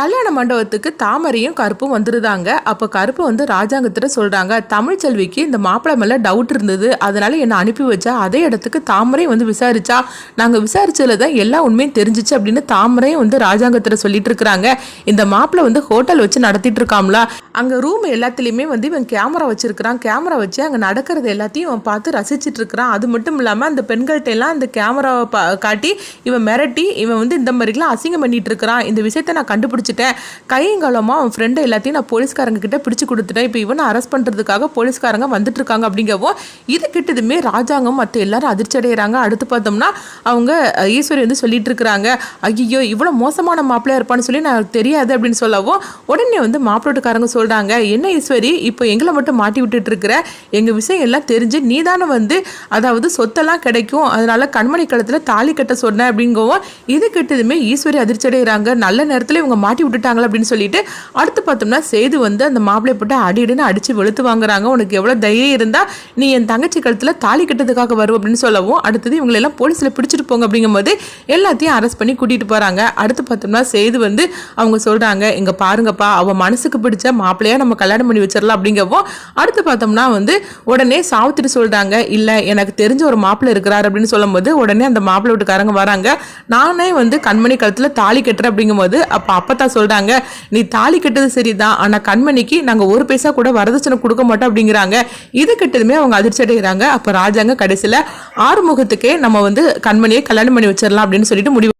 கல்யாண மண்டபத்துக்கு தாமரையும் கருப்பும் வந்துருதாங்க. அப்போ கருப்பு வந்து ராஜாங்கத்திட்ட சொல்கிறாங்க தமிழ்ச்செல்விக்கு இந்த மாப்பிள்ளை மேலே டவுட் இருந்தது. அதனால என்னை அனுப்பி வச்சா அதே இடத்துக்கு தாமரையும் வந்து விசாரிச்சா. நாங்கள் விசாரிச்சதுல தான் எல்லா உண்மையும் தெரிஞ்சிச்சு அப்படின்னு தாமரையும் வந்து ராஜாங்கத்திட்ட சொல்லிட்டு இருக்கிறாங்க. இந்த மாப்பிள்ளை வந்து ஹோட்டல் வச்சு நடத்திட்டு இருக்காம்ல. அங்கே ரூம் எல்லாத்துலேயுமே வந்து இவன் கேமரா வச்சிருக்கிறான். கேமரா வச்சு அங்கே நடக்கிறது எல்லாத்தையும் அவன் பார்த்து ரசிச்சிட்டு இருக்கிறான். அது மட்டும் இல்லாமல் அந்த பெண்கள்கிட்ட எல்லாம் அந்த கேமராவை பா காட்டி இவன் மிரட்டி இவன் வந்து இந்த மாதிரிலாம் அசிங்கம் பண்ணிட்டு இருக்கிறான். இந்த விஷயத்தை நான் பிடிச்சிட்டேன் கையங்காலமாக அவன் ஃப்ரெண்டு எல்லாத்தையும் நான் போலீஸ்காரங்க கிட்ட பிடிச்சு கொடுத்துட்டேன். இப்போ இவனை அரெஸ்ட் பண்ணுறதுக்காக போலீஸ்காரங்க வந்துட்டு இருக்காங்க அப்படிங்கவும் இது கிட்டதுமே ராஜாங்கம் மற்ற எல்லாரும் அதிர்ச்சி அடைகிறாங்க அடுத்து பார்த்தோம்னா அவங்க ஈஸ்வரி வந்து சொல்லிட்டு இருக்கிறாங்க ஐயோ இவ்வளோ மோசமான மாப்பிள்ளையா இருப்பான்னு சொல்லி நான் தெரியாது அப்படின்னு சொல்லவும் உடனே வந்து மாப்பிளோட்டுக்காரங்க சொல்கிறாங்க என்ன ஈஸ்வரி இப்போ எங்களை மட்டும் மாட்டி விட்டுட்டு இருக்கிற எங்கள் விஷயம் எல்லாம் தெரிஞ்சு நீ தானே வந்து அதாவது சொத்தெல்லாம் கிடைக்கும். அதனால கண்மணி கழுத்தில் தாலி கட்ட சொன்ன அப்படிங்கவும் இது கிட்டதுமே ஈஸ்வரி அதிர்ச்சி அடைகிறாங்க நல்ல நேரத்தில் இவங்க மாட்டி விட்டுட்டாங்களே அப்படின்னு சொல்லிட்டு அடுத்து பார்த்தோம்னா சேது வந்து அந்த மாப்பிள்ளை போட்டு அடி அடின்னு அடித்து வெளுத்து வாங்குறாங்க. உனக்கு எவ்வளோ தைரியம் இருந்தால் நீ என் தங்கச்சி கழுத்தில் தாலி கட்டதுக்காக வரும் அப்படின்னு சொல்லவும் அடுத்தது இவங்களெல்லாம் போலீஸில் பிடிச்சிட்டு போங்க அப்படிங்கும்போது எல்லாத்தையும் அரெஸ்ட் பண்ணி கூட்டிகிட்டு போகிறாங்க அடுத்து பார்த்தோம்னா சேது வந்து அவங்க சொல்கிறாங்க இங்கே பாருங்கப்பா அவள் மனசுக்கு பிடிச்ச மாப்பிள்ளையா நம்ம கல்யாணம் பண்ணி வச்சிடலாம். அப்படிங்கவும் அடுத்து பார்த்தோம்னா வந்து உடனே சாவித்திரி சொல்கிறாங்க இல்லை எனக்கு தெரிஞ்ச ஒரு மாப்பிள்ளை இருக்கிறார். அப்படின்னு சொல்லும்போது உடனே அந்த மாப்பிள்ளை வீட்டுக்காரங்க வராங்க. நானே வந்து கண்மணி கழுத்தில் தாலி கட்டுறேன் அப்படிங்கும்போது அப்போ தாத்தா சொல்கிறாங்க நீ தாலி கட்டது சரிதான் ஆனால் கண்மணிக்கு நாங்கள் ஒரு பைசா கூட வரதட்சணை கொடுக்க மாட்டோம் அப்படிங்கிறாங்க. இது கட்டதுமே அவங்க அதிர்ச்சி அடைகிறாங்க. அப்போ ராஜாங்க கடைசியில் ஆறுமுகத்துக்கே நம்ம வந்து கண்மணியை கல்யாணம் பண்ணி வச்சிடலாம் அப்படின்னு சொல்லிட்டு முடிவு